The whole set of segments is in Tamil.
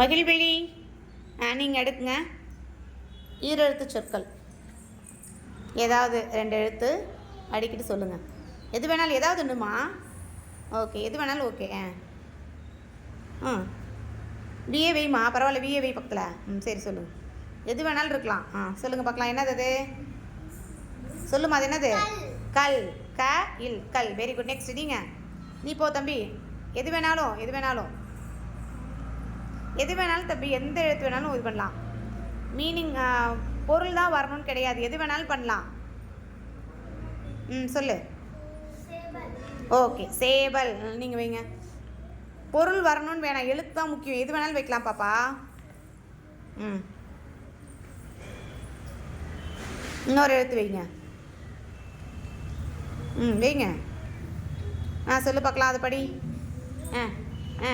மகிழ்வெளி நீங்கள் எடுக்குங்க ஈரெழுத்து சொற்கள். ஏதாவது ரெண்டு எழுத்து அடிக்கிட்டு சொல்லுங்கள் எது வேணாலும் ஏதாவது ஒன்றுமா ஓகே எது வேணாலும் ஓகே. ஆ. ம் விஏ வைமா பரவாயில்ல விஏ வை பக்கத்தில். ம் சரி சொல்லுங்கள் எது வேணாலும் இருக்கலாம். ஆ சொல்லுங்கள் பார்க்கலாம். என்னது அது? சொல்லுமா அது என்னது? கல். க இல் கல். வெரி குட் நெக்ஸ்ட் நீங்கள் நீ போ தம்பி. எது வேணாலும் எது வேணாலும். எது வேணாலும் தம்பி எந்த எழுத்து வேணாலும் இது பண்ணலாம். மீனிங் பொருள் தான் வரணும்னு கிடையாது. எது வேணாலும் பண்ணலாம். ம் சொல்லு. ஓகே சேவல். நீங்கள் வைங்க. பொருள் வரணும்னு வேணாம். எழுத்து தான் முக்கியம். எது வேணாலும் வைக்கலாம் பாப்பா. ம். இன்னொரு எழுத்து வைங்க. ம் வைங்க. ஆ சொல்லு பார்க்கலாம். அது படி. ஆ ஆ.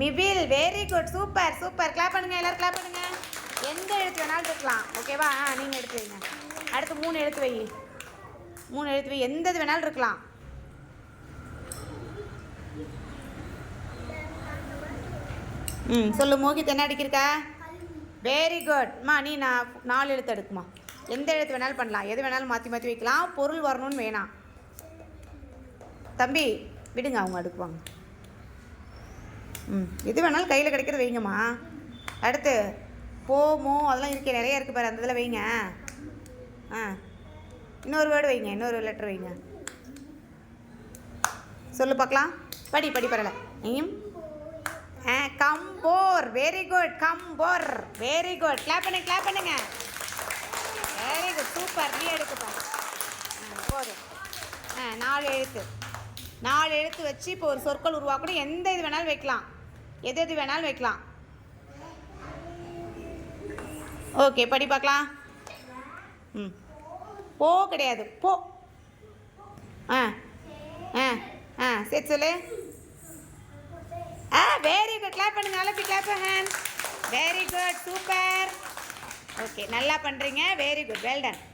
மிபில் very good super super clap பண்ணுங்க எல்லாரும் கிளாப் பண்ணுங்க. எந்த எழுத்து வேணாலும் இருக்கலாம் ஓகேவா ஆ நீங்கள் எடுத்து வைங்க. அடுத்து மூணு எழுத்து வை. மூணு எழுத்து வை. எந்த இது வேணாலும் இருக்கலாம். ம் சொல்லு மோகித் என்ன அடிக்கிருக்கா? வெரி குட் மா நீ நான் நாலு எழுத்து எடுக்குமா. எந்த எழுத்து வேணாலும் பண்ணலாம். எது வேணாலும் மாற்றி மாற்றி வைக்கலாம். பொருள் வரணும்னு வேணாம். தம்பி விடுங்க அவங்க அடுக்குவாங்க ம். எது வேணாலும் கையில் கிடைக்கிறது வைங்கம்மா. அடுத்து போமோ அதெல்லாம் இருக்கே நிறைய இருக்குது பாரு அந்த இதில் வைங்க. ஆ. இன்னொரு வேர்டு வைங்க இன்னொரு லெட்டர் வைங்க. சொல்லு பார்க்கலாம். படி படி பரவாயில்ல. நீயும் ஆ கம்போர் வெரி குட் கம்போர் வெரி குட் கிளாப் பண்ணுங்க கிளாப் பண்ணுங்க. வெரி குட் சூப்பர் நீ எடுக்குப்பா ஆ போதும். ஆ நாலு எழுத்து. நாலு எழுத்து வச்சு இப்போ ஒரு சொற்கள் உருவாக்கணும். எந்த இது வேணாலும் வைக்கலாம். எது எது வேணாலும் வைக்கலாம். ஓகே படி பார்க்கலாம். ம். போ கிடையாது. போ. ஆ ஆ ஆ சரி சொல்லு. ஆ வெரி குட் கிளாப் பண்ணுங்க. நல்லா clap hand very good super okay நல்லா பண்ணுறீங்க வெரி குட் வெல் டன்